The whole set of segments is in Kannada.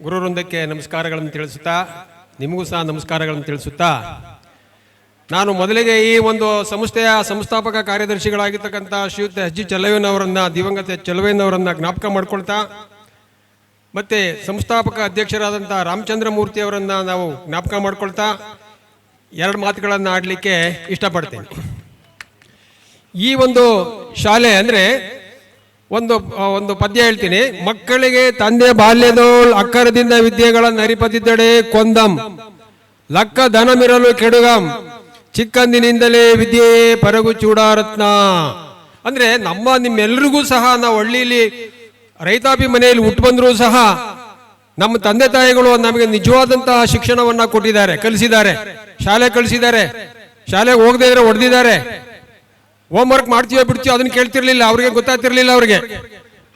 ಗುರುವೃಂದಕ್ಕೆ ನಮಸ್ಕಾರಗಳನ್ನು ತಿಳಿಸುತ್ತಾ, ನಿಮಗೂ ಸಹ ನಮಸ್ಕಾರಗಳನ್ನು ತಿಳಿಸುತ್ತಾ, ನಾನು ಮೊದಲಿಗೆ ಈ ಒಂದು ಸಂಸ್ಥೆಯ ಸಂಸ್ಥಾಪಕ ಕಾರ್ಯದರ್ಶಿಗಳಾಗಿರ್ತಕ್ಕಂಥ ಶ್ರೀಯುತ ಎಚ್ ಜಿ ಚಲವೇನವರನ್ನ, ದಿವಂಗತ ಚಲವೇನವರನ್ನ ಜ್ಞಾಪಕ ಮಾಡ್ಕೊಳ್ತಾ, ಮತ್ತೆ ಸಂಸ್ಥಾಪಕ ಅಧ್ಯಕ್ಷರಾದಂಥ ರಾಮಚಂದ್ರ ಮೂರ್ತಿ ಅವರನ್ನ ನಾವು ಜ್ಞಾಪಕ ಮಾಡ್ಕೊಳ್ತಾ, ಎರಡು ಮಾತುಗಳನ್ನು ಆಡಲಿಕ್ಕೆ ಇಷ್ಟಪಡ್ತೇನೆ. ಈ ಒಂದು ಶಾಲೆ ಅಂದರೆ ಒಂದು ಒಂದು ಪದ್ಯ ಹೇಳ್ತೀನಿ. ಮಕ್ಕಳಿಗೆ ತಂದೆ ಬಾಲ್ಯದೋಳ್ ಅಕ್ಕರದಿಂದ ವಿದ್ಯೆಗಳನ್ನು ಅರಿಪದಿದ್ದಡೆ ಕೊಂದಂ. ಲಕ್ಕ ಧನಮಿರಲು ಕೆಡುಗಂ. ಚಿಕ್ಕಂದಿನಿಂದಲೇ ವಿದ್ಯೆಯೇ ಪರಗು ಚೂಡಾರತ್ನ. ಅಂದ್ರೆ ನಮ್ಮ, ನಿಮ್ಮೆಲ್ರಿಗೂ ಸಹ ನಾವು ಹಳ್ಳಿಲಿ ರೈತಾಪಿ ಮನೆಯಲ್ಲಿ ಹುಟ್ಟು ಬಂದರೂ ಸಹ ನಮ್ಮ ತಂದೆ ತಾಯಿಗಳು ನಮಗೆ ನಿಜವಾದಂತಹ ಶಿಕ್ಷಣವನ್ನ ಕೊಟ್ಟಿದ್ದಾರೆ, ಕಲಿಸಿದ್ದಾರೆ. ಶಾಲೆ ಕಲಿಸಿದ್ದಾರೆ ಶಾಲೆಗೆ ಹೋಗದೇ ಇದ್ರೆ ಹೊಡೆದಿದ್ದಾರೆ. ಹೋಮ್ ವರ್ಕ್ ಮಾಡ್ತೀವೋ ಬಿಡ್ತೀವೋ ಅದನ್ನ ಕೇಳ್ತಿರ್ಲಿಲ್ಲ, ಅವ್ರಿಗೆ ಗೊತ್ತಾಗ್ತಿರ್ಲಿಲ್ಲ ಅವ್ರಿಗೆ.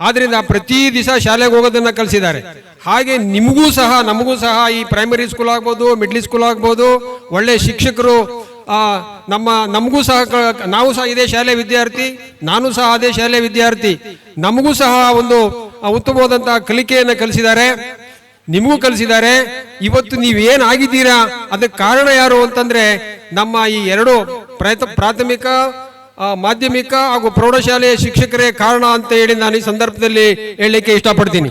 ಆದ್ರಿಂದ ಪ್ರತಿ ದಿವಸ ಶಾಲೆಗೆ ಹೋಗೋದನ್ನ ಕಲಿಸಿದ್ದಾರೆ. ಹಾಗೆ ನಿಮಗೂ ಸಹ, ನಮಗೂ ಸಹ ಈ ಪ್ರೈಮರಿ ಸ್ಕೂಲ್ ಆಗ್ಬೋದು ಮಿಡ್ಲ್ ಸ್ಕೂಲ್ ಆಗ್ಬೋದು, ಒಳ್ಳೆ ಶಿಕ್ಷಕರು ನಮ್ಮ, ನಮಗೂ ಸಹ ನಾವು ಸಹ ಇದೇ ಶಾಲೆ ವಿದ್ಯಾರ್ಥಿ, ನಾನು ಸಹ ಅದೇ ಶಾಲೆ ವಿದ್ಯಾರ್ಥಿ. ನಮಗೂ ಸಹ ಒಂದು ಉತ್ತಮವಾದಂತಹ ಕಲಿಕೆಯನ್ನು ಕಲಿಸಿದ್ದಾರೆ. ನಿಮಗೂ ಕಲಿಸಿದ್ದಾರೆ. ಇವತ್ತು ನೀವೇನು ಆಗಿದ್ದೀರಾ? ಅದಕ್ಕೆ ಕಾರಣ ಯಾರು ಅಂತಂದ್ರೆ ನಮ್ಮ ಈ ಎರಡು ಪ್ರಾಥಮಿಕ ಮಾಧ್ಯಮಿಕ ಹಾಗೂ ಪ್ರೌಢಶಾಲೆಯ ಶಿಕ್ಷಕರೇ ಕಾರಣ ಅಂತ ಹೇಳಿ ನಾನು ಈ ಸಂದರ್ಭದಲ್ಲಿ ಹೇಳಲಿಕ್ಕೆ ಇಷ್ಟಪಡ್ತೀನಿ.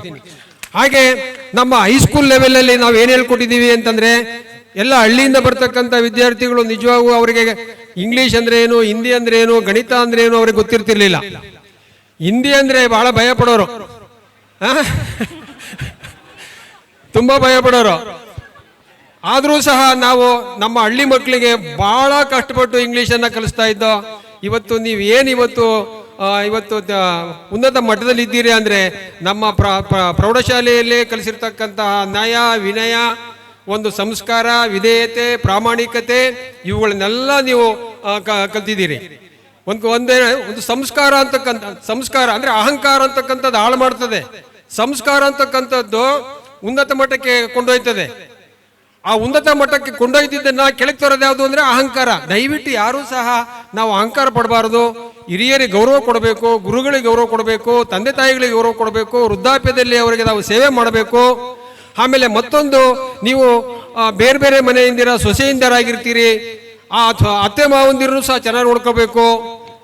ಹಾಗೆ ನಮ್ಮ ಹೈಸ್ಕೂಲ್ ಲೆವೆಲಲ್ಲಿ ನಾವು ಏನು ಹೇಳ್ಕೊಟ್ಟಿದ್ದೀವಿ ಅಂತಂದ್ರೆ, ಎಲ್ಲ ಹಳ್ಳಿಯಿಂದ ಬರ್ತಕ್ಕಂಥ ವಿದ್ಯಾರ್ಥಿಗಳು ನಿಜವಾಗೂ ಅವರಿಗೆ ಇಂಗ್ಲಿಷ್ ಅಂದ್ರೆ ಏನು ಹಿಂದಿ ಅಂದ್ರೆ ಏನು, ಗಣಿತ ಅಂದ್ರೆ ಏನು ಅವ್ರಿಗೆ ಗೊತ್ತಿರ್ತಿರ್ಲಿಲ್ಲ. ಹಿಂದಿ ಅಂದ್ರೆ ಬಹಳ ಭಯ ಪಡೋರು. ತುಂಬ ಭಯ ಪಡೋರು. ಆದರೂ ಸಹ ನಾವು ನಮ್ಮ ಹಳ್ಳಿ ಮಕ್ಕಳಿಗೆ ಬಹಳ ಕಷ್ಟಪಟ್ಟು ಇಂಗ್ಲೀಷನ್ನು ಕಲಿಸ್ತಾ ಇದ್ದೋ ಇವತ್ತು ನೀವು ಏನು ಇವತ್ತು ಇವತ್ತು ಉನ್ನತ ಮಟ್ಟದಲ್ಲಿ ಇದ್ದೀರಿ ಅಂದರೆ ನಮ್ಮ ಪ್ರ- ಪ್ರ- ಪ್ರೌಢಶಾಲೆಯಲ್ಲೇ ಕಲಿಸಿರ್ತಕ್ಕಂತಹ ನ್ಯಾಯ, ವಿನಯ, ಒಂದು ಸಂಸ್ಕಾರ, ವಿಧೇಯತೆ, ಪ್ರಾಮಾಣಿಕತೆ, ಇವುಗಳನ್ನೆಲ್ಲ ನೀವು ಕಲ್ತಿದ್ದೀರಿ. ಒಂದು, ಒಂದೇ, ಒಂದು ಸಂಸ್ಕಾರ ಅಂತಕ್ಕಂಥ, ಸಂಸ್ಕಾರ ಅಂದರೆ ಅಹಂಕಾರ ಅಂತಕ್ಕಂಥದ್ದು ಹಾಳು ಮಾಡ್ತದೆ. ಸಂಸ್ಕಾರ ಅಂತಕ್ಕಂಥದ್ದು ಉನ್ನತ ಮಟ್ಟಕ್ಕೆ ಕೊಂಡೊಯ್ತದೆ. ಆ ಉನ್ನತ ಮಟ್ಟಕ್ಕೆ ಕೊಂಡೊಯ್ದಿದ್ದನ್ನ ಕೆಳಗೆ ತರೋದು ಯಾವುದು ಅಂದ್ರೆ ಅಹಂಕಾರ. ದಯವಿಟ್ಟು ಯಾರೂ ಸಹ ನಾವು ಅಹಂಕಾರ ಪಡಬಾರದು. ಹಿರಿಯರಿಗೆ ಗೌರವ ಕೊಡಬೇಕು, ಗುರುಗಳಿಗೆ ಗೌರವ ಕೊಡಬೇಕು, ತಂದೆ ತಾಯಿಗಳಿಗೆ ಗೌರವ ಕೊಡಬೇಕು, ವೃದ್ಧಾಪ್ಯದಲ್ಲಿ ಅವರಿಗೆ ನಾವು ಸೇವೆ ಮಾಡಬೇಕು. ಆಮೇಲೆ ಮತ್ತೊಂದು, ನೀವು ಬೇರೆ ಬೇರೆ ಮನೆಯಿಂದಿರ ಸೊಸೆಯಿಂದರಾಗಿರ್ತೀರಿ. ಆ, ಅಥವಾ ಅತ್ತೆ ಮಾವಂದಿರನ್ನು ಸಹ ಚೆನ್ನಾಗಿ ನೋಡ್ಕೋಬೇಕು.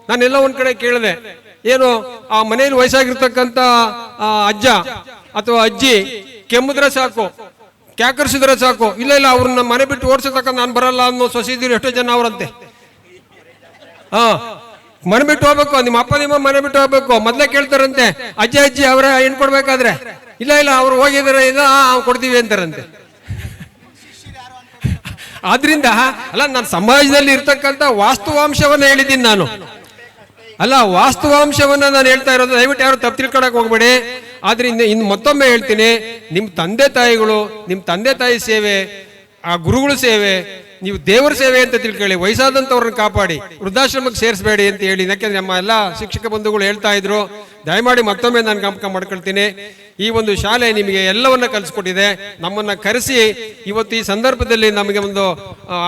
ನಾನೆಲ್ಲ ಒಂದ್ ಕಡೆ ಕೇಳಿದೆ. ಏನು, ಆ ಮನೆಯಲ್ಲಿ ವಯಸ್ಸಾಗಿರ್ತಕ್ಕಂಥ ಅಜ್ಜ ಅಥವಾ ಅಜ್ಜಿ ಕೆಮ್ಮಿದ್ರೆ ಸಾಕು. ಕ್ಯಾಕರ್ಸಿದ್ರೆ ಸಾಕು? ಇಲ್ಲ ಇಲ್ಲ, ಅವ್ರನ್ನ ಮನೆ ಬಿಟ್ಟು ಓಡಿಸತಕ್ಕ ನಾನು ಬರಲ್ಲ ಅನ್ನೋ ಸೊಸೈಟಿರು ಎಷ್ಟೋ ಜನ ಅವರಂತೆ. ಹಾ, ಮನೆ ಬಿಟ್ಟು ಹೋಗ್ಬೇಕು, ನಿಮ್ಮ ಅಪ್ಪ, ನಿಮ್ಮ ಮನೆ ಬಿಟ್ಟು ಹೋಗ್ಬೇಕು, ಮೊದಲೇ ಕೇಳ್ತಾರಂತೆ, ಅಜ್ಜಿ ಅಜ್ಜಿ ಅವರ ಹೆಣ್ ಕೊಡ್ಬೇಕಾದ್ರೆ. ಇಲ್ಲ ಇಲ್ಲ, ಅವ್ರು ಹೋಗಿದಾರೆ ಇಲ್ಲ ಕೊಡ್ತೀವಿ ಅಂತಾರಂತೆ. ಆದ್ರಿಂದ, ಅಲ್ಲ, ನಾನು ಸಮಾಜದಲ್ಲಿ ಇರ್ತಕ್ಕಂಥ ವಾಸ್ತುವಾಂಶವನ್ನ ಹೇಳಿದ್ದೀನಿ ನಾನು. ಅಲ್ಲ, ವಾಸ್ತುವಾಂಶವನ್ನ ನಾನು ಹೇಳ್ತಾ ಇರೋದು, ದಯವಿಟ್ಟು ಯಾರು ತಪ್ಪು ತಿಳ್ಕೊಳಕ್ ಹೋಗ್ಬೇಡಿ. ಆದ್ರಿಂದ ಇನ್ನು ಮತ್ತೊಮ್ಮೆ ಹೇಳ್ತೀನಿ ನಿಮ್ಮ ತಂದೆ ತಾಯಿಗಳು ನಿಮ್ಮ ತಂದೆ ತಾಯಿ ಸೇವೆ, ಆ ಗುರುಗಳ ಸೇವೆ, ನೀವು ದೇವರ ಸೇವೆ ಅಂತ ತಿಳ್ಕೊಳ್ಳಿ ವಯಸ್ಸಾದಂಥವ್ರನ್ನ ಕಾಪಾಡಿ, ವೃದ್ಧಾಶ್ರಮಕ್ಕೆ ಸೇರಿಸಬೇಡಿ ಅಂತ ಹೇಳಿ. ಯಾಕೆಂದ್ರೆ ನಮ್ಮ ಎಲ್ಲ ಶಿಕ್ಷಕ ಬಂಧುಗಳು ಹೇಳ್ತಾ ಇದ್ರು ದಯಮಾಡಿ ಮತ್ತೊಮ್ಮೆ ನಾನು ಗಮಕ ಮಾಡ್ಕೊಳ್ತೀನಿ. ಈ ಒಂದು ಶಾಲೆ ನಿಮಗೆ ಎಲ್ಲವನ್ನ ಕಲಿಸ್ಕೊಟ್ಟಿದೆ. ನಮ್ಮನ್ನ ಕರೆಸಿ ಇವತ್ತು ಈ ಸಂದರ್ಭದಲ್ಲಿ ನಮಗೆ ಒಂದು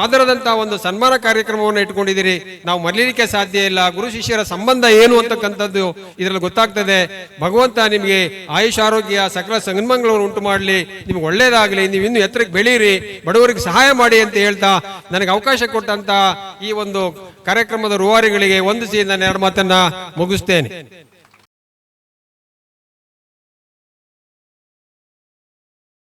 ಆಧಾರದಂತಹ ಆಧಾರದಂತ ಒಂದು ಸನ್ಮಾನ ಕಾರ್ಯಕ್ರಮವನ್ನು ಇಟ್ಕೊಂಡಿದ್ದೀರಿ. ನಾವು ಮರಲಿಕ್ಕೆ ಸಾಧ್ಯ ಇಲ್ಲ. ಗುರು ಶಿಷ್ಯರ ಸಂಬಂಧ ಏನು ಅಂತಕ್ಕಂಥದ್ದು ಇದರಲ್ಲಿ ಗೊತ್ತಾಗ್ತದೆ. ಭಗವಂತ ನಿಮಗೆ ಆಯುಷ್, ಆರೋಗ್ಯ, ಸಕಲ ಸಂಗಮಗಳನ್ನು ಉಂಟು ಮಾಡಲಿ. ನಿಮ್ಗೆ ಒಳ್ಳೇದಾಗಲಿ. ನೀವು ಇನ್ನು ಎತ್ತರಕ್ಕೆ ಬೆಳೀರಿ. ಬಡವರಿಗೆ ಸಹಾಯ ಮಾಡಿ ಅಂತ ಹೇಳ್ತಾ ನನಗೆ ಅವಕಾಶ ಕೊಟ್ಟಂತ ಈ ಒಂದು ಕಾರ್ಯಕ್ರಮದ ರೂವಾರಿಗಳಿಗೆ ವಂದಿಸಿ ನಾನು ಎರಡು ಮಾತನ್ನ ಮುಗಿಸ್ತೇನೆ.